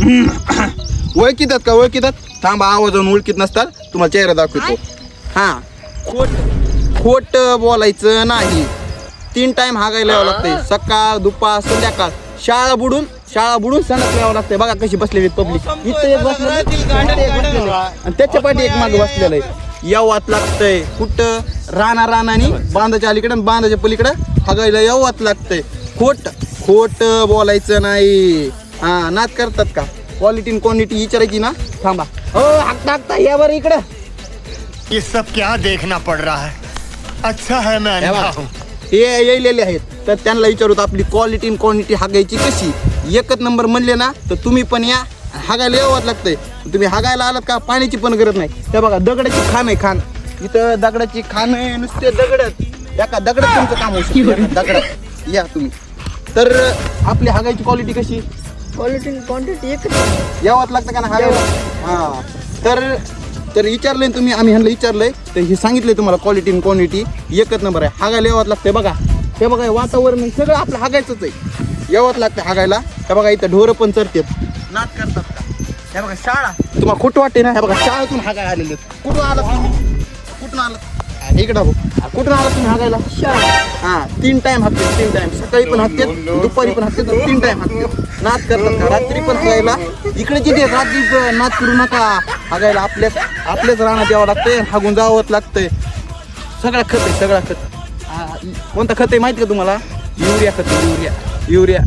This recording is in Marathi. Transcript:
ओळखीतात का ओळखीतात? थांबा आवाजावरून ओळखीत नसतात तुम्हाला चेहरा दाखवतो. हा. खोट खोट बोलायचं नाही. तीन टाइम हागायला यावं लागतंय. सकाळ दुपार संध्याकाळ. शाळा बुडून शाळा बुडून सणात यावं लागतंय. बघा कशी बसलेली पब्लिक इथं एक बसलेलं. आणि त्याच्या पाठी एक मागे बसलेलं आहे. यावात लागतंय. कुठं? राणा राणानी बांधाच्या अलीकडे आणि बांधाच्या पलीकडे हागायला यावात लागतंय. खोट खोट बोलायचं नाही. हा नाद करतात का? क्वालिटी क्वांटिटी विचारायची ना? थांबा. हो हाकता हाकता या बरं इकडं. ये सब क्या देखना पड़ रहा है? अच्छा है मैं अंधा. हूँ। हे येलेले आहेत. तर त्यांना विचारू आपली क्वालिटी क्वांटिटी हागायची कशी? एकच नंबर म्हणले ना तर तुम्ही पण या. हागायला यावंच लागतंय. तुम्ही हागायला आलात का? पाण्याची पण गरज नाही. त्या बघा दगडाची खाण आहे खाण. इथं दगडाची खाण आहे नुसते दगडच. एका दगडात तुमचं काम होऊ शकतं. एका दगडात. या तुम्ही. तर आपली हागायची क्वालिटी कशी? क्वालिटी क्वांटिटी एकच यावंच लागतं का ना? हां तर तर विचारलंय तुम्ही आम्ही ह्यांना विचारलंय. तर हे सांगितलंय तुम्हाला क्वालिटी आणि क्वांटिटी एकच नंबर आहे. हागायला यावंच लागतंय बघा. हे बघा हे वातावरण सगळं आपलं हागायचंच आहे. यावंच लागतं हागायला. हे बघा इथं ढोरं पण चरतात. नाद करतात का? हे बघा शाळा. तुम्हाला खोटं वाटते ना? हे बघा शाळेतून हागाय आलेले. कुठून आलात तुम्ही? कुठून आलात? इकडं बघ. कुठं आलात तुम्ही हागायला? हा तीन टाइम हात तीन टाइम सकाळी पण हात दुपारी पण हात तीन टाइम हात नाद करतात का? रात्री पण हागायला. इकडे जिथे रात्री पण नाद करू नका. हागायला आपल्याच आपल्याच रानात द्यावं लागतंय हागून जावंच लागतंय. सगळा खत आहे सगळा खत. कोणता खत आहे माहिती का तुम्हाला? युरिया खत आहे, युरिया. युरिया.